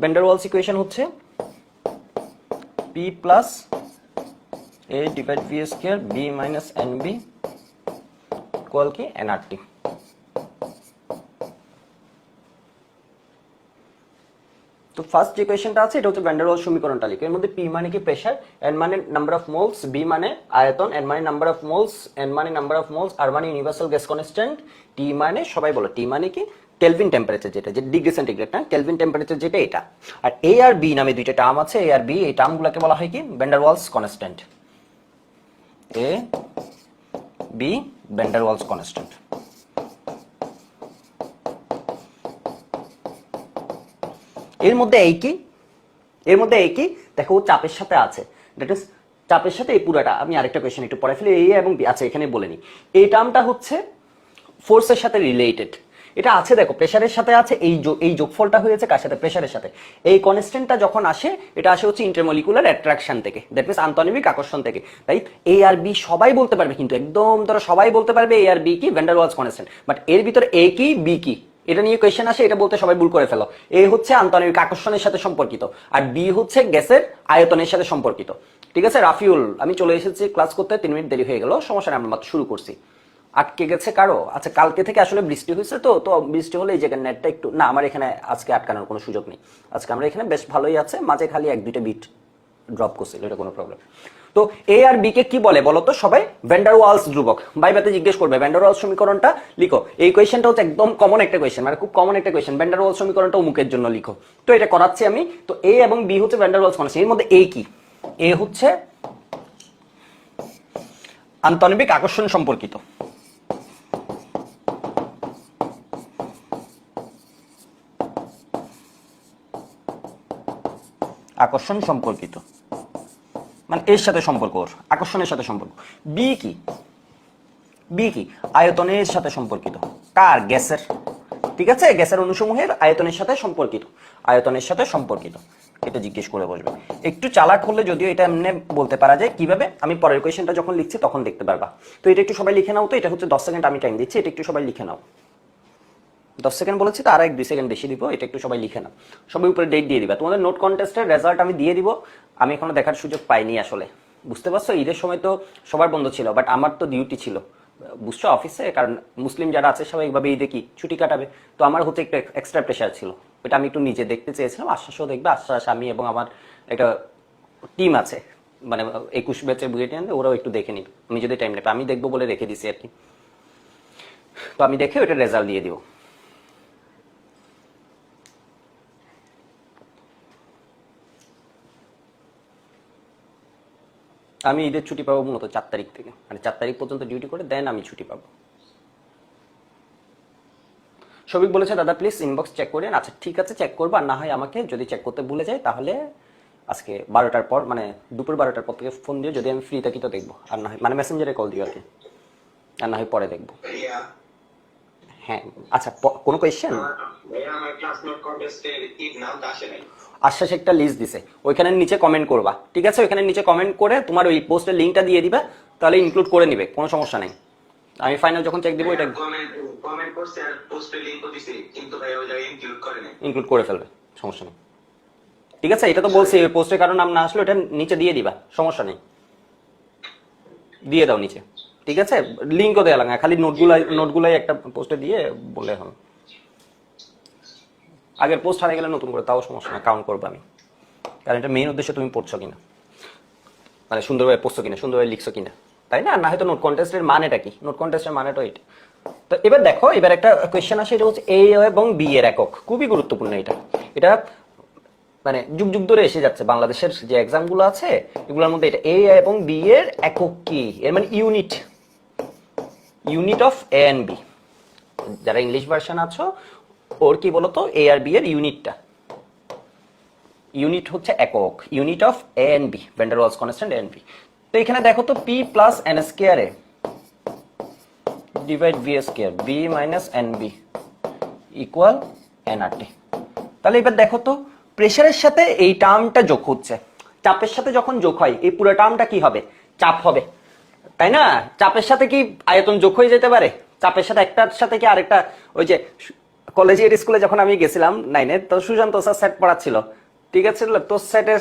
Van der Waals equation হচ্ছে P plus A divide V square B minus N B equal কি NRT তো first যে কোয়েশনটা আছে, এটা হচ্ছে ভ্যান্ডার ওয়াল সমীকরণটা লিখো। এর মধ্যে পি মানে কি প্রেশার এন মানে নাম্বার অফ মোলস বি মানে আয়তন এন মানে নাম্বার অফ মোলস এন মানে নাম্বার অফ মোলস আর মানে ইউনিভার্সাল গ্যাস কনস্ট্যান্ট টি মানে সবাই বলো টি মানে কি? কেলভিন টেম্পারেচার যেটা, যে ডিগ্রি সেন্টিগ্রেড না কেলভিন টেম্পারেচার যেটা এটা। আর এ আর বি নামে দুইটা টার্ম আছে এ আর বি এই টার্মগুলোকে বলা হয় কি? Van der Waals constant A B van der Waals constant এর মধ্যে এই কি? এর মধ্যে এই কি? দেখো, ও চাপের সাথে আছে। দ্যাট ইজ চাপের সাথে এই পুরাটা। আমি আরেকটা কোয়েশ্চেন একটু পরে ফেলি এই এবং বি আচ্ছা এখানে বলে নি এই টার্মটা হচ্ছে ফোর্সের সাথে রিলেটেড এটা আছে, দেখো প্রেশারের সাথে আছে, এই এই যোগফলটা হয়েছে কার সাথে? প্রেশারের সাথে। এই কনস্ট্যান্টটা যখন আসে, এটা আসে হচ্ছে ইন্টারমলিকুলার অ্যাট্রাকশন থেকে দ্যাট মিনস আন্তঃনবিক আকর্ষণ থেকে। তাই এ আর বি সবাই বলতে পারবে, কিন্তু একদম ধরো সবাই বলতে পারবে এ আর বি কি van der Waals constant but এর ভিতরে এ কি বি কি? এটা নিয়ে কোয়েশ্চেন আসে, এটা বলতে সবাই ভুল করে ফেলো। এ হচ্ছে আন্তঃনবিক আকর্ষণের সাথে সম্পর্কিত, আর বি হচ্ছে গ্যাসের আয়তনের সাথে সম্পর্কিত। ঠিক আছে, রাফিউল, আমি চলে এসেছি ক্লাস করতে, তিন মিনিট দেরি হয়ে গেল সমস্যা আমরা মাত্র শুরু করছি। আটকে গেছে কারও? আচ্ছা কালকে থেকে আসলে বৃষ্টি হয়েছে তো তো বৃষ্টি হলে এই জায়গায় নেটটা একটু না, আমার এখানে আজকে আটকানোর কোনো সুযোগ নেই। আজকে আমরা এখানে বেশ ভালোই আছে, মাঝে খালি এক দুইটা বিট ড্রপ করছিল, এটা কোনো প্রবলেম তো এ আর বি কে কি বলে বলো তো সবাই? ভ্যান্ডার ওয়ালস ধ্রুবক। বাইবাতে জিজ্ঞেস করবে ভ্যান্ডার ওয়ালস সমীকরণটা লিখো। এই কোয়েশ্চেনটা হচ্ছে একদম কমন একটা কোয়েশ্চেন মানে খুব কমন একটা কোয়েশ্চেন ভ্যান্ডার ওয়ালস সমীকরণটা অমুকের জন্য লিখো। তো এটা করাচ্ছি আমি। তো এ এবং বি হচ্ছে ভ্যান্ডার ওয়ালস কনস্ট্যান্ট এর মধ্যে এ কি? এ হচ্ছে আন্তঃনবিক আকর্ষণ সম্পর্কিত। আকর্ষণ সম্পর্কিত। মানে এর সাথে সম্পর্ক ওর, আকর্ষণের সাথে সম্পর্ক। বি কি? বি কি? আয়তনের সাথে সম্পর্কিত। কার? গ্যাসের। ঠিক আছে? গ্যাসের অনুসমূহের আয়তনের সাথে সম্পর্কিত। আয়তনের সাথে সম্পর্কিত। এটা জিজ্ঞেস করে বসবে। একটু চালাক হলে যদিও এটা এমনি বলতে পারা যায়, কীভাবে? আমি পরের কোয়েশ্চেনটা যখন লিখছি তখন দেখতে পারবা। তো এটা একটু সবাই লিখে নাও তো, এটা হচ্ছে দশ সেকেন্ড, আমি টাইম দিচ্ছি, এটা একটু সবাই লিখে নাও। দশ সেকেন্ড বলেছি, তো আর এক দুই সেকেন্ড বেশি দিব, এটা একটু সবাই লিখে নাও। সবাই উপরে ডেট দিয়ে দিবে। তোমাদের নোট কন্টেস্টের রেজাল্ট আমি দিয়ে দিব। আমি এখনও দেখার সুযোগ পাইনি আসলে। বুঝতে পারছ? ঈদের সময় তো সবার বন্ধ ছিল বাট আমার তো ডিউটি ছিল। বুঝছ? অফিসে কারণ মুসলিম যারা আছে, সবাই এইভাবে ঈদে কি ছুটি কাটাবে? তো আমার হচ্ছে একটু এক্সট্রা প্রেশার ছিল। এটা আমি একটু নিজে দেখতে চেয়েছিলাম, আশ্বাসও দেখবে, আশ্বাস আমি এবং আমার একটা টিম আছে। মানে একুশ ব্যাচের বুয়েটিয়ান ওরাও একটু দেখে নিবে। আমি যদি টাইম নেবে আমি দেখব বলে রেখে দিছি আর কি। তো আমি দেখে ওটা রেজাল্ট দিয়ে দিব। আমি ঈদের ছুটি পাবো মূলত চার তারিখ থেকে। মানে চার তারিখ পর্যন্ত ডিউটি করে দেন আমি ছুটি পাবো। সবিক বলেছে, দাদা প্লিজ ইনবক্স চেক করেন আচ্ছা ঠিক আছে চেক করব। আর না হয় আমাকে যদি চেক করতে ভুলে যাই, তাহলে আজকে বারোটার পর মানে দুপুর বারোটার পর থেকে ফোন দিয়ে যদি আমি ফ্রি থাকি তো দেখব। আর না হয় মানে মেসেঞ্জারে কল দিও আর কি। আর না হয় পরে দেখব। হ্যাঁ আচ্ছা কোনো কোয়েশ্চেন আশ্বাস একটা লিস্ট দিছে। ওইখানে নিচে কমেন্ট করবা। ঠিক আছে? ওইখানের নিচে কমেন্ট করে তোমার ওই পোস্টের লিঙ্কটা দিয়ে দিবে তাহলে ইনক্লুড করে নিবে কোনো সমস্যা নেই। আমি ফাইনাল যখন চেক দিব এটা কমেন্ট কমেন্ট করছে আর পোস্টে লিংকও দিছে কিন্তু ভাই ওই জায়গায় ইনক্লুড করে নাই। ইনক্লুড করে ফেলবে সমস্যা নেই। ঠিক আছে? এটা তো বলছি ওই পোস্টের কারণ নাম না আসলে এটা নিচে দিয়ে দিবা সমস্যা নেই। দিয়ে দাও নিচে। ঠিক আছে? লিঙ্কও দেওয়া লাগে খালি নোটগুলাই নোটগুলাই একটা পোস্টে দিয়ে বলে হবে। আগের পোস্ট হারিয়ে গেলে নতুন করে, তাও সমস্যা না কাউন্ট করব আমি। কারণ এটা মেইন উদ্দেশ্য তুমি পড়ছো কিনা। মানে সুন্দরভাবে পড়ছো কিনা, সুন্দরভাবে লিখছো কিনা। তাই না? না হয়তো নোট কন্টেস্টের মানেটা কি? নোট কন্টেস্টের মানেটা এটা। তো এবার দেখো, এবার একটা কোয়েশ্চেন আসে, এটা হচ্ছে এ এবং বি এর একক। খুবই গুরুত্বপূর্ণ এটা। এটা মানে যুগ যুগ ধরে এসে যাচ্ছে। বাংলাদেশের যে এক্সামগুলো আছে, এগুলোর মধ্যে এটা এ এবং বি এর একক কি? এর মানে unit unit of A and B যারা ইংলিশ ভার্সন আছো ওর কি বলতো? এ আর বি এর ইউনিটটা। ইউনিট হচ্ছে একক। Unit of A and B van der Waals constant A and B তো এখানে দেখো তো P plus N square A divide B square B minus N B equal N R T তাহলে এবার দেখো তো প্রেশারের সাথে এই টার্মটা যোগ হচ্ছে। চাপের সাথে যখন যোগ হয়, এই পুরো টার্মটা কি হবে? চাপ হবে। তাই না? চাপের সাথে কি আয়তন যোগ হয়ে যেতে পারে? চাপের সাথে একটার সাথে কি আরেকটা ওই যে কলেজিয়েট স্কুলে যখন আমি গেছিলাম নাইনে তো সুশান্ত স্যার সেট পড়াচ্ছিল। ঠিক আছে? তো সেটের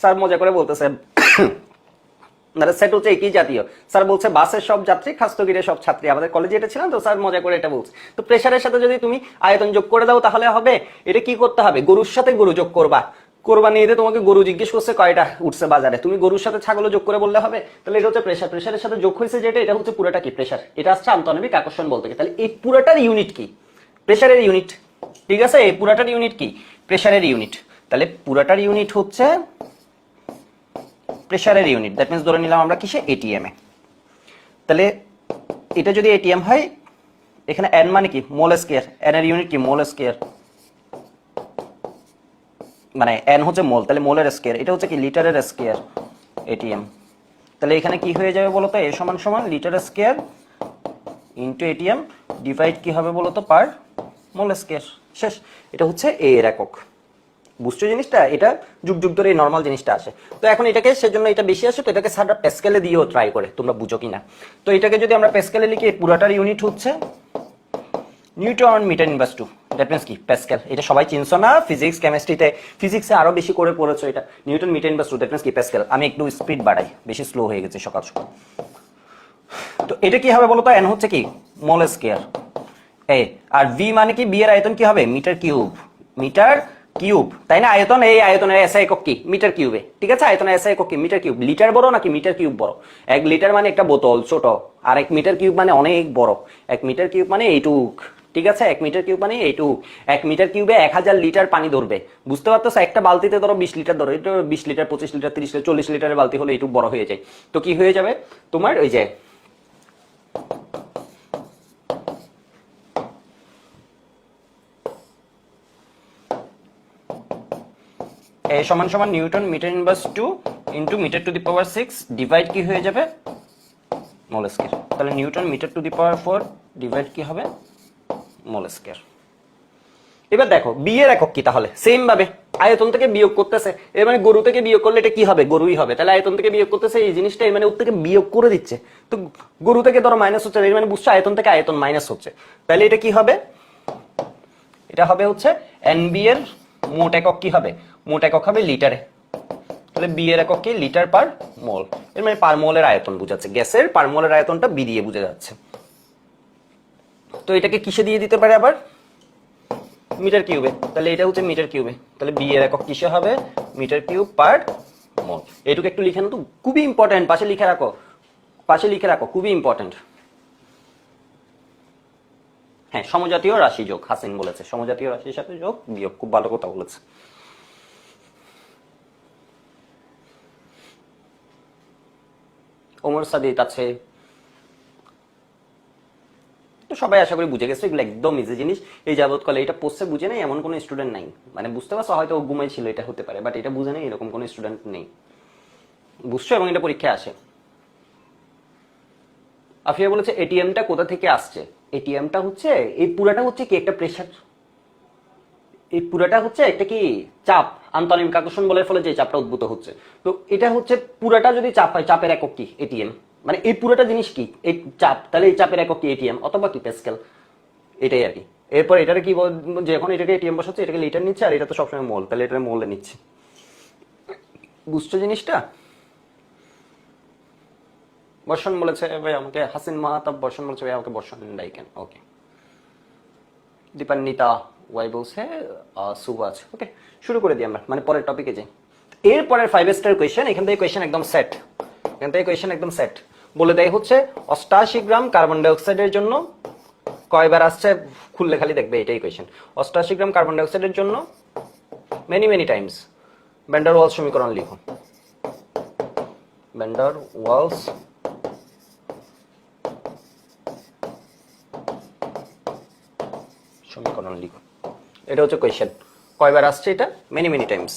স্যার মজা করে বলতেছে মানে সেট হচ্ছে একই জাতীয়। স্যার বলছে, বাসের সব যাত্রী, খাস্তগিরের সব ছাত্রী। আমাদের কলেজে এটা ছিলাম তো স্যার মজা করে এটা বলছে। তো প্রেশারের সাথে যদি তুমি আয়তন যোগ করে দাও, তাহলে হবে। এটা কি করতে হবে? গরুর সাথে গরু যোগ করবা। কোরবানি ঈদে তোমাকে গরু জিজ্ঞেস করছে, কয়টা উঠছে বাজারে? তুমি গরুর সাথে ছাগলও যোগ করে বললে হবে। তাহলে এটা হচ্ছে প্রেশার প্রেশারের সাথে যোগ হয়েছে যেটা, এটা হচ্ছে পুরোটা কি প্রেশার এটা হচ্ছে আন্তনবিক আকর্ষণ বলতে তাহলে এই পুরোটার ইউনিট কি? প্রেশারের ইউনিট ঠিক আছে? এই পুরাটার ইউনিট কি? প্রেশারের ইউনিট তাহলে পুরাটার ইউনিট হচ্ছে প্রেশারের ইউনিট দ্যাট মিনস ধরে নিলাম আমরা কিসে? এটিএম তাহলে এটা যদি এটিএম হয়, এখানে এন মানে কি? মোল স্কয়ার এন এর ইউনিট কি? মোল স্কয়ার মানে এন হচ্ছে মোল তাহলে মোলের স্কয়ার এটা হচ্ছে কি? লিটারের স্কয়ার এটিএম তাহলে এখানে কি হয়ে যাবে বলতো? এ সমান সমান litre square into ATM divide কি হবে বলতো পার মোল স্কয়ার শেষ। এটা হচ্ছে এ এর একক। বুঝছ জিনিসটা? এটা যুগ যুগ ধরে এই নর্মাল জিনিসটা আসে। তো এখন এটাকে সেজন্য এটা বেশি আসে, তো এটাকে সারা পেসকেলে দিয়েও ট্রাই করে, তোমরা বুঝো কিনা। তো এটাকে যদি আমরা পেসকেলে লিখি পুরাটার ইউনিট হচ্ছে newton metre inverse two that means কি? প্যাসকেল এটা সবাই চিনছো না? ফিজিক্স কেমিস্ট্রিতে ফিজিক্সে আরও বেশি করে পড়েছো এটা। Newton metre inverse two that means কি? প্যাসকেল আমি একটু স্পিড বাড়াই। বেশি স্লো হয়ে গেছে সকাল সকাল। তো এটা কি হবে বলতো? এন হচ্ছে কি? Mole square A R V মানে কি? বি এর আয়তন কি হবে? মিটার কিউব মিটার কিউব তাই না? আয়তন এই আয়তনের এসে একক কি? মিটার কিউবে ঠিক আছে? আয়তনের এসে একক কি? মিটার কিউব লিটার বড় নাকি মিটার কিউব বড়? এক লিটার মানে একটা বোতল, ছোট। আর এক মিটার কিউব মানে অনেক বড়। এক মিটার কিউব মানে এইটুক। ঠিক আছে? এক মিটার কিউব মানে এইটুক। এক মিটার কিউবে এক হাজার লিটার পানি ধরবে। বুঝতে পারতো একটা বালতিতে ধরো বিশ লিটার ধরো। এটা বিশ লিটার পঁচিশ লিটার তিরিশ লিটার চল্লিশ লিটারের বালতি হলে এইটুক বড় হয়ে যায়। তো কি হয়ে যাবে? তোমার ওই যে সমান সমান newton metre inverse two into metre to the power six divide কি হয়ে যাবে? মোল তাহলে newton metre to the power four divide কি হবে? মোল এবার দেখো বি এর একক কি তাহলে? সেম ভাবে। আয়তন থেকে বিয়োগ করতেছে। এর মানে গরু থেকে বিয়োগ করলে এটা কি হবে? গরুই হবে। তাহলে আয়তন থেকে বিয়োগ করতেছে, এই জিনিসটা মানে ওর থেকে বিয়োগ করে দিচ্ছে। তো গরু থেকে ধরো মাইনাস হচ্ছে, এর মানে বুঝছ আয়তন থেকে আয়তন মাইনাস হচ্ছে। তাহলে এটা কি হবে? এটা হবে হচ্ছে এনবি এর মোট একক কি হবে? মোট একক হবে লিটারে। তাহলে বি এর একক কি? Litre per mole. এর মানে পার মোলের আয়তন বুঝাচ্ছে। গ্যাসের পার মোলের আয়তনটা বি দিয়ে বোঝা যাচ্ছে। তো এটাকে কিসে দিয়ে দিতে পারে আবার? মিটার কিউবে। তাহলে এটা হচ্ছে মিটার কিউবে। তাহলে বি এর একক কিসে হবে? Metre cube per mole. এটুকু একটু লিখে তো। খুবই ইম্পর্টেন্ট পাশে লিখে রাখো। পাশে লিখে রাখো। খুবই ইম্পর্টেন্ট হ্যাঁ সমজাতীয় রাশি যোগ। হাসিন বলেছে। সমজাতীয় রাশির সাথে যোগ বিয়োগ। খুব ভালো কথা বলেছে। ওমর সাদিত আছে। সবাই আশা করি বুঝে গেছে, এগুলো একদম ইজি জিনিস। এই যাবৎকালে এটা পোস্টে বুঝে নেই, এমন কোনো স্টুডেন্ট নাই। মানে বুঝতে পারছ, হয়তো ঘুমাই ছিল, এটা হতে পারে বাট এটা বুঝে নেই, এরকম কোনো স্টুডেন্ট নেই। বুঝছ? এবং এটা পরীক্ষায় আসে। আফিয়া বলেছে এটিএমটা কোথা থেকে আসছে? এটিএমটা হচ্ছে, এই পুরাটা হচ্ছে কি, একটা প্রেশার এই পুরাটা হচ্ছে একটা কি চাপ আন্তরিক আকর্ষণ বলের ফলে যে চাপটা উদ্ভূত হচ্ছে। তো এটা হচ্ছে পুরাটা যদি চাপ হয়, চাপের একক কি এটিএম মানে এই পুরোটা জিনিস কি? এই চাপ, তাহলে এই চাপের একক কি এটিএম অথবা কি প্যাসকেল এটাই আর কি। এরপর এটারে কি বল- যখন এটাকে এটিএম বসাচ্ছে, এটাকে লিটার নিচ্ছে, আর এটা তো সবসময় মোল, তাহলে এটা মোলে নিচ্ছে। বুঝছ জিনিসটা? বর্ষণ বলেছে, ভাই, আমাকে হাসিন মাহাতাব বর্ষণ বলেছে, ভাই, আমাকে বর্ষণ ডাইকেন ওকে দীপান্বিতা। ওয়াই বলছে সুভাষ ওকে শুরু করে দিই আমরা মানে পরের টপিকে যাই। এর পরের ফাইভ স্টার কোয়েশ্চেন এখান থেকে কোয়েশ্চেন একদম সেট এখান থেকে কোয়েশ্চেন একদম সেট বলে দেয় হচ্ছে অষ্টাশি গ্রাম কার্বন ডাইঅক্সাইডের জন্য কয়বার আসছে, খুললে খালি দেখবে, এটাই কোয়েশ্চেন অষ্টাশি গ্রাম কার্বন ডাইঅক্সাইডের জন্য many many times van der Waals সমীকরণ লিখুন। ব্যান্ডার ওয়ালস সমীকরণ লিখুন। এটা হচ্ছে কোয়েশ্চেন কয়বার আসছে এটা? মেনি মেনি টাইমস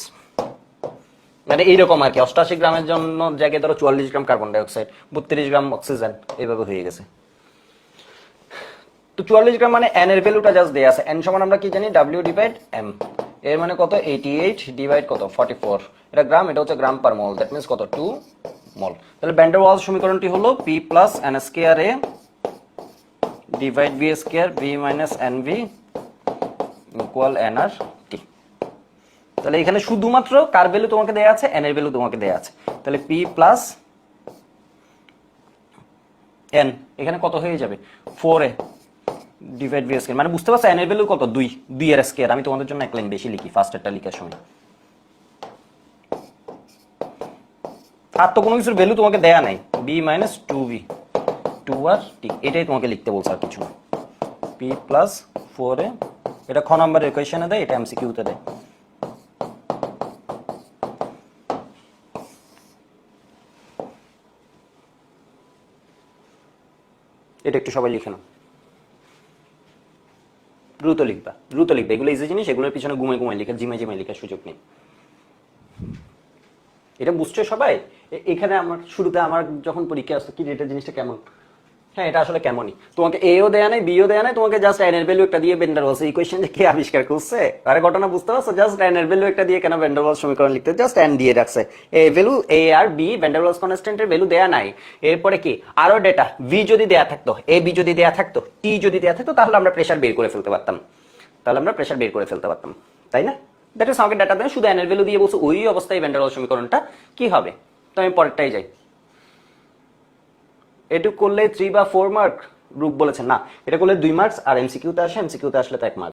মানে এইরকম আর কি। অষ্টাশি গ্রামের জন্য জায়গায় ধরো চুয়াল্লিশ গ্রাম কার্বন ডাইঅক্সাইড বত্রিশ গ্রাম অক্সিজেন এইভাবে হয়ে গেছে। তো চুয়াল্লিশ গ্রাম মানে এন এর ভ্যালুটা জাস্ট দেওয়া আছে। এন সমান আমরা কি জানি? ডাব্লিউ ডিভাইড এম এর মানে কত? এইটি এইট ডিভাইড কত? ফর্টি ফোর এটা গ্রাম এটা হচ্ছে gram per mole that means কত? টু মল তাহলে ব্যান্ডার ওয়াল সমীকরণটি হলো P plus N square A divide B square B minus N V equal N R T তাহলে এখানে শুধুমাত্র কার ভ্যালু তোমাকে দেয়া আছে? এন এর ভ্যালু তোমাকে দেয়া আছে। তাহলে পি প্লাস এন এখানে কত হয়ে যাবে? Four A divide B square মানে বুঝতে পারছ এন এর ভ্যালু কত? দুই দুই এর স্কয়ার আমি তোমাদের জন্য এক লাইন বেশি লিখি ফার্স্টেরটা লিখার সময় আর তো কোনো কিছুর ভ্যালু তোমাকে দেয়া নাই। B minus two B two R T এটাই তোমাকে লিখতে বলছে আর কিছু না। পি প্লাস ফোর এ এটা খ নম্বরের ইকুয়েশনে দেয়, এটা এমসিকিউতে দেয়। এটা একটু সবাই লিখে নাও। দ্রুত লিখবা, দ্রুত লিখবে। এগুলো ইজি জিনিস, এগুলোর পিছনে ঘুমে ঘুমে লিখে জিমে জিমে লিখার সুযোগ নেই। এটা বুঝছ সবাই? এখানে আমার শুরুতে আমার যখন পরীক্ষা আসতো, কি এটা জিনিসটা কেমন? হ্যাঁ এটা আসলে কেমনই? তোমাকে এও দেয়া নাই বিও দেয়া নাই, তোমাকে জাস্ট এনের ভ্যালু একটা দিয়ে বেন্ডার বলছে ইকুয়েশন যে কে আবিষ্কার করছে? আরে ঘটনা বুঝতে পারছ? জাস্ট এনের ভ্যালু একটা দিয়ে কেন বেন্ডার বলস সমীকরণ লিখতে জাস্ট এন দিয়ে রাখছে। এ ভ্যালু এ আর বি বেন্ডার বলস কনস্ট্যান্টের ভ্যালু দেয়া নাই। এরপরে কি? আরও ডেটা ভি যদি দেয়া থাকতো এ বি যদি দেয়া থাকতো টি যদি দেয়া থাকতো, তাহলে আমরা প্রেসার বের করে ফেলতে পারতাম। তাহলে আমরা প্রেসার বের করে ফেলতে পারতাম। তাই না? দ্যাট ইজ আমাকে ডাটা দেন শুধু এনের ভ্যালু দিয়ে বলছো, ওই অবস্থায় ভেন্ডার সমীকরণটা কি হবে? তো আমি পরেরটাই যাই। এটুক করলে থ্রি বা ফোর মার্ক রূপ বলেছেন না, এটা করলে দুই মার্কস আর এমসিকিউতে আসে এমসিকিউতে আসলে তো এক মার্ক